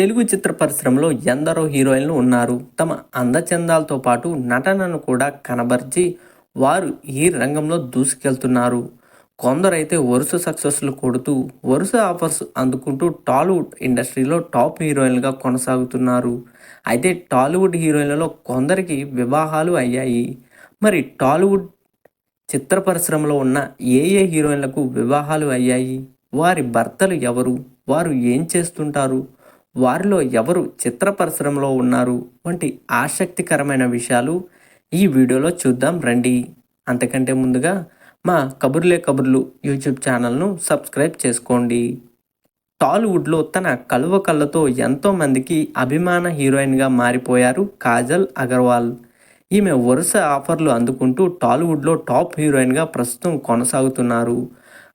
తెలుగు చిత్ర పరిశ్రమలో ఎందరో హీరోయిన్లు ఉన్నారు. తమ అందచందాలతో పాటు నటనను కూడా కనబర్చి వారు ఈ రంగంలో దూసుకెళ్తున్నారు. కొందరైతే వరుస సక్సెస్లు కొడుతూ వరుస ఆఫర్స్ అందుకుంటూ టాలీవుడ్ ఇండస్ట్రీలో టాప్ హీరోయిన్లుగా కొనసాగుతున్నారు. అయితే టాలీవుడ్ హీరోయిన్లలో కొందరికి వివాహాలు అయ్యాయి. మరి టాలీవుడ్ చిత్ర పరిశ్రమలో ఉన్న ఏ ఏ హీరోయిన్లకు వివాహాలు అయ్యాయి? వారి భర్తలు ఎవరు? వారు ఏం చేస్తుంటారు? వారిలో ఎవరు చిత్ర పరిశ్రమలో ఉన్నారు వంటి ఆసక్తికరమైన విషయాలు ఈ వీడియోలో చూద్దాం రండి. అంతకంటే ముందుగా మా కబుర్లే కబుర్లు యూట్యూబ్ ఛానల్ను సబ్స్క్రైబ్ చేసుకోండి. టాలీవుడ్లో తన కలువ కళ్ళతో ఎంతోమందికి అభిమాన హీరోయిన్గా మారిపోయారు కాజల్ అగర్వాల్. ఈమె వరుస ఆఫర్లు అందుకుంటూ టాలీవుడ్లో టాప్ హీరోయిన్గా ప్రస్తుతం కొనసాగుతున్నారు.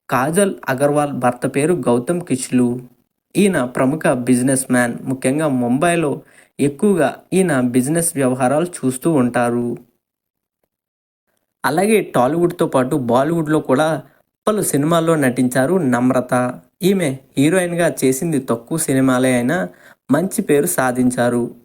కాజల్ అగర్వాల్ భర్త పేరు గౌతమ్ కిష్లు. ఈయన ప్రముఖ బిజినెస్ మ్యాన్ ముఖ్యంగా ముంబైలో ఎక్కువగా ఈయన బిజినెస్ వ్యవహారాలు చూస్తూ ఉంటారు. అలాగే టాలీవుడ్తో పాటు బాలీవుడ్లో కూడా పలు సినిమాల్లో నటించారు నమ్రత. ఈమె హీరోయిన్గా చేసింది తక్కువ సినిమాలే అయినా మంచి పేరు సాధించారు.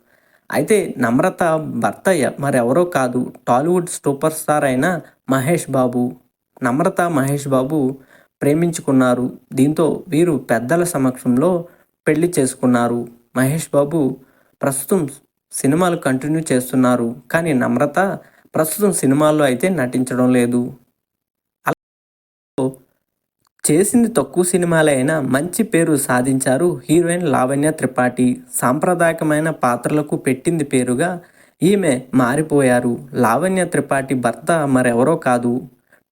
అయితే నమ్రత భర్త మరెవరో కాదు టాలీవుడ్ సూపర్ స్టార్ అయిన మహేష్ బాబు. నమ్రత మహేష్ బాబు ప్రేమించుకున్నారు. దీంతో వీరు పెద్దల సమక్షంలో పెళ్ళి చేసుకున్నారు. మహేష్ బాబు ప్రస్తుతం సినిమాలు కంటిన్యూ చేస్తున్నారు. కానీ నమ్రత ప్రస్తుతం సినిమాల్లో అయితే నటించడం లేదు. చేసింది తక్కువ సినిమాలే అయినా మంచి పేరు సాధించారు హీరోయిన్ లావణ్య త్రిపాఠి. సాంప్రదాయకమైన పాత్రలకు పెట్టింది పేరుగా ఈమె మారిపోయారు. లావణ్య త్రిపాఠి భర్త మరెవరో కాదు.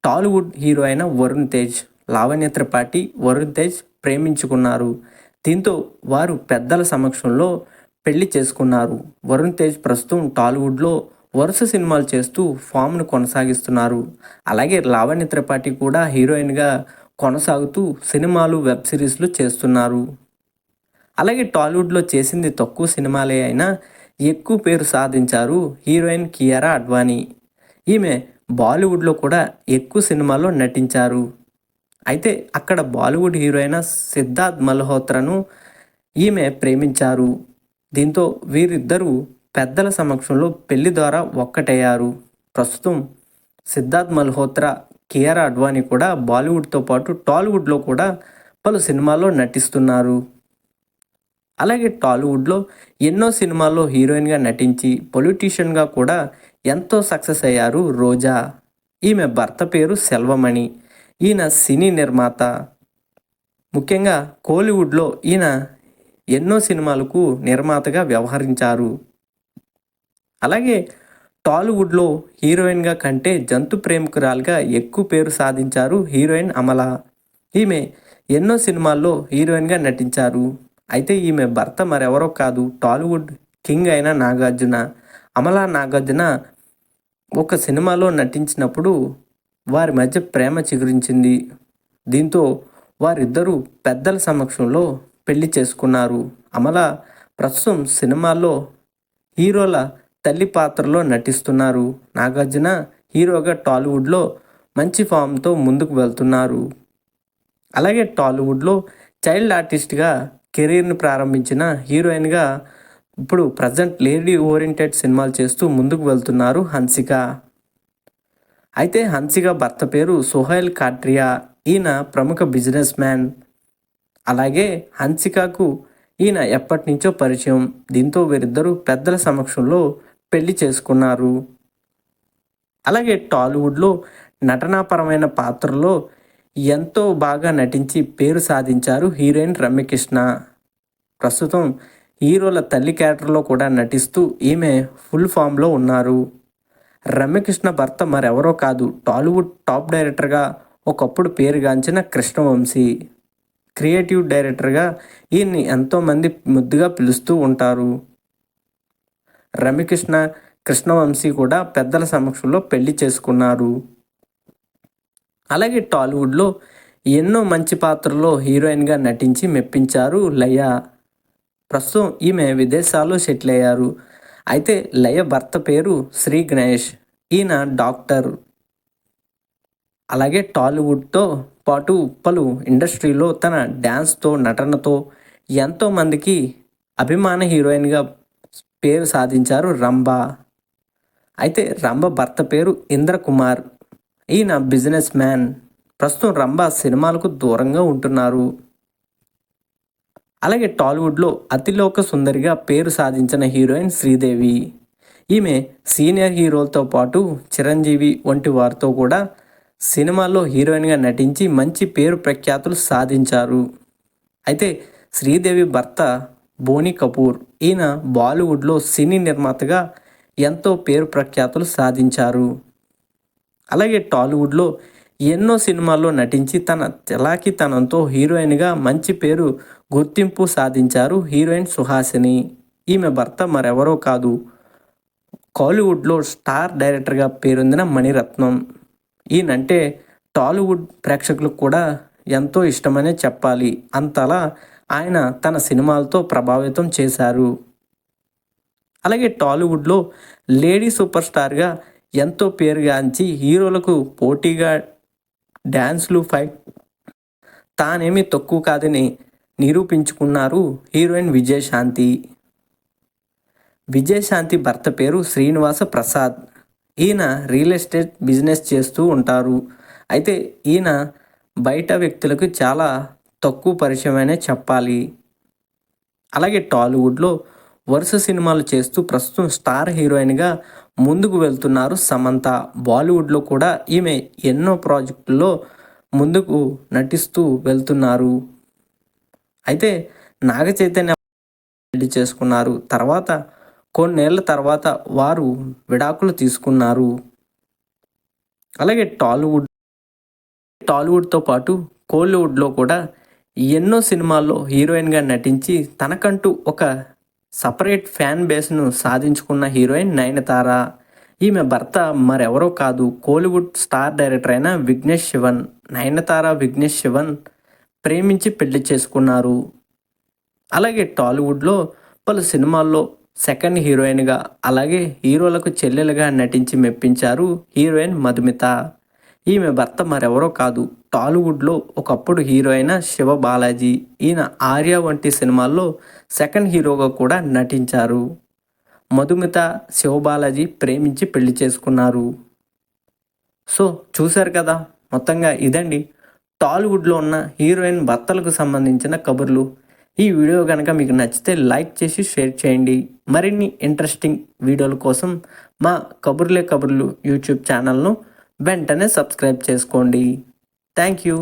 టాలీవుడ్ హీరో అయిన వరుణ్ తేజ్. లావణ్య త్రిపాఠి వరుణ్ తేజ్ ప్రేమించుకున్నారు. దీంతో వారు పెద్దల సమక్షంలో పెళ్ళి చేసుకున్నారు. వరుణ్ తేజ్ ప్రస్తుతం టాలీవుడ్లో వరుస సినిమాలు చేస్తూ ఫామ్ను కొనసాగిస్తున్నారు. అలాగే లావణ్య త్రిపాఠి కూడా హీరోయిన్గా కొనసాగుతూ సినిమాలు వెబ్ సిరీస్లు చేస్తున్నారు. అలాగే టాలీవుడ్లో చేసింది తక్కువ సినిమాలే అయినా ఎక్కువ పేరు సాధించారు హీరోయిన్ కియారా అడ్వాణి ఈమె బాలీవుడ్లో కూడా ఎక్కువ సినిమాల్లో నటించారు. అయితే అక్కడ బాలీవుడ్ హీరోయిన్ సిద్ధార్థ్ మల్హోత్రను ఈమె ప్రేమించారు. దీంతో వీరిద్దరూ పెద్దల సమక్షంలో పెళ్ళి ద్వారా ఒక్కటయ్యారు. ప్రస్తుతం సిద్ధార్థ్ మల్హోత్రా కియారా అడ్వాణి కూడా బాలీవుడ్తో పాటు టాలీవుడ్లో కూడా పలు సినిమాల్లో నటిస్తున్నారు. అలాగే టాలీవుడ్లో ఎన్నో సినిమాల్లో హీరోయిన్గా నటించి పొలిటీషియన్గా కూడా ఎంతో సక్సెస్ అయ్యారు రోజా. ఈమె భర్త పేరు సెల్వమణి. ఈయన సినీ నిర్మాత. ముఖ్యంగా కోలీవుడ్లో ఈయన ఎన్నో సినిమాలకు నిర్మాతగా వ్యవహరించారు. అలాగే టాలీవుడ్లో హీరోయిన్గా కంటే జంతు ప్రేమికురాలుగా ఎక్కువ పేరు సాధించారు హీరోయిన్ అమల. ఈమె ఎన్నో సినిమాల్లో హీరోయిన్గా నటించారు. అయితే ఈమె భర్త మరెవరో కాదు టాలీవుడ్ కింగ్ అయిన నాగార్జున. అమలా నాగార్జున ఒక సినిమాలో నటించినప్పుడు వారి మధ్య ప్రేమ చిగురించింది. దీంతో వారిద్దరూ పెద్దల సమక్షంలో పెళ్ళి చేసుకున్నారు. అమల ప్రస్తుతం సినిమాల్లో హీరోల తల్లి పాత్రలో నటిస్తున్నారు. నాగార్జున హీరోగా టాలీవుడ్లో మంచి ఫామ్తో ముందుకు వెళ్తున్నారు. అలాగే టాలీవుడ్లో చైల్డ్ ఆర్టిస్ట్గా కెరీర్ని ప్రారంభించిన హీరోయిన్గా ఇప్పుడు ప్రజెంట్ లేడీ ఓరియంటెడ్ సినిమాలు చేస్తూ ముందుకు వెళ్తున్నారు హన్సిక. అయితే హన్సిక భర్త పేరు సుహైల్ కాట్రియా ఈయన ప్రముఖ బిజినెస్ మ్యాన్. అలాగే హన్సికకు ఈయన ఎప్పటి నుంచో పరిచయం. దీంతో వీరిద్దరూ పెద్దల సమక్షంలో పెళ్ళి చేసుకున్నారు. అలాగే టాలీవుడ్లో నటనాపరమైన పాత్రలో ఎంతో బాగా నటించి పేరు సాధించారు హీరోయిన్ రమ్యకృష్ణ. ప్రస్తుతం హీరోల తల్లి క్యారెక్టర్లో కూడా నటిస్తూ ఈమె ఫుల్ ఫామ్లో ఉన్నారు. రమ్యకృష్ణ భర్త మరెవరో కాదు. టాలీవుడ్ టాప్ డైరెక్టర్గా ఒకప్పుడు పేరుగాంచిన కృష్ణవంశీ. క్రియేటివ్ డైరెక్టర్గా ఈయన్ని ఎంతోమంది ముద్దుగా పిలుస్తూ ఉంటారు. రమ్యకృష్ణ కృష్ణవంశీ కూడా పెద్దల సమక్షంలో పెళ్ళి చేసుకున్నారు. అలాగే టాలీవుడ్లో ఎన్నో మంచి పాత్రల్లో హీరోయిన్గా నటించి మెప్పించారు లయ. ప్రస్తుతం ఈమె విదేశాల్లో సెటిల్ అయ్యారు. అయితే లయ భర్త పేరు శ్రీ గణేష్. ఈయన డాక్టర్. అలాగే టాలీవుడ్తో పాటు పలు ఇండస్ట్రీలో తన డ్యాన్స్తో నటనతో ఎంతోమందికి అభిమాన హీరోయిన్గా పేరు సాధించారు రంభ. అయితే రంభ భర్త పేరు ఇంద్రకుమార్. ఈయన బిజినెస్ మ్యాన్. ప్రస్తుతం రంభ సినిమాలకు దూరంగా ఉంటున్నారు. అలాగే టాలీవుడ్లో అతిలోక సుందరిగా పేరు సాధించిన హీరోయిన్ శ్రీదేవి. ఈమె సీనియర్ హీరోలతో పాటు చిరంజీవి వంటి వారితో కూడా సినిమాల్లో హీరోయిన్గా నటించి మంచి పేరు ప్రఖ్యాతులు సాధించారు. అయితే శ్రీదేవి భర్త బోని కపూర్ ఈయన బాలీవుడ్లో సినీ నిర్మాతగా ఎంతో పేరు ప్రఖ్యాతులు సాధించారు. అలాగే టాలీవుడ్లో ఎన్నో సినిమాల్లో నటించి తన తెలాకితనంతో హీరోయిన్గా మంచి పేరు గుర్తింపు సాధించారు హీరోయిన్ సుహాసిని. ఈమె భర్త మరెవరో కాదు. కాలీవుడ్లో స్టార్ డైరెక్టర్గా పేరొందిన మణిరత్నం. ఈయనంటే టాలీవుడ్ ప్రేక్షకులకు కూడా ఎంతో ఇష్టమనే చెప్పాలి. అంతలా ఆయన తన సినిమాలతో ప్రభావితం చేశారు. అలాగే టాలీవుడ్లో లేడీ సూపర్ స్టార్గా ఎంతో పేరుగాంచి హీరోలకు పోటీగా డ్యాన్స్లు ఫైట్ తానేమీ తక్కువ కాదని నిరూపించుకున్నారు హీరోయిన్ విజయశాంతి. విజయశాంతి భర్త పేరు శ్రీనివాస ప్రసాద్. ఈయన రియల్ ఎస్టేట్ బిజినెస్ చేస్తూ ఉంటారు. అయితే ఈయన బయట వ్యక్తులకు చాలా తక్కువ పరిచయమనే చెప్పాలి. అలాగే టాలీవుడ్లో వరుస సినిమాలు చేస్తూ ప్రస్తుతం స్టార్ హీరోయిన్గా ముందుకు వెళ్తున్నారు సమంత. బాలీవుడ్లో కూడా ఈమె ఎన్నో ప్రాజెక్టుల్లో ముందుకు నటిస్తూ వెళ్తున్నారు. అయితే నాగ చైతన్య పెళ్ళి చేసుకున్నారు. తర్వాత కొన్నేళ్ళ తర్వాత వారు విడాకులు తీసుకున్నారు. అలాగే టాలీవుడ్ టాలీవుడ్తో పాటు కోలీవుడ్లో కూడా ఎన్నో సినిమాల్లో హీరోయిన్గా నటించి తనకంటూ ఒక సపరేట్ ఫ్యాన్ బేస్ను సాధించుకున్న హీరోయిన్ నయనతార. ఈమె భర్త మరెవరో కాదు కోలీవుడ్ స్టార్ డైరెక్టర్ అయిన విఘ్నేష్ శివన్ నయనతార విఘ్నేష్ శివన్ ప్రేమించి పెళ్ళి చేసుకున్నారు. అలాగే టాలీవుడ్లో పలు సినిమాల్లో సెకండ్ హీరోయిన్గా అలాగే హీరోలకు చెల్లెలుగా నటించి మెప్పించారు హీరోయిన్ మధుమిత. ఈమె భర్త మరెవరో కాదు. టాలీవుడ్లో ఒకప్పుడు హీరో అయిన శివ బాలాజీ ఈయన ఆర్య వంటి సినిమాల్లో సెకండ్ హీరోగా కూడా నటించారు. మధుమిత శివబాలాజీ ప్రేమించి పెళ్ళి చేసుకున్నారు. సో చూశారు కదా? మొత్తంగా ఇదండి టాలీవుడ్లో ఉన్న హీరోయిన్ భర్తలకు సంబంధించిన కబుర్లు. ఈ వీడియో కనుక మీకు నచ్చితే లైక్ చేసి షేర్ చేయండి. మరిన్ని ఇంట్రెస్టింగ్ వీడియోల కోసం మా కబుర్లే కబుర్లు యూట్యూబ్ ఛానల్ను వెంటనే సబ్స్క్రైబ్ చేసుకోండి. Thank you.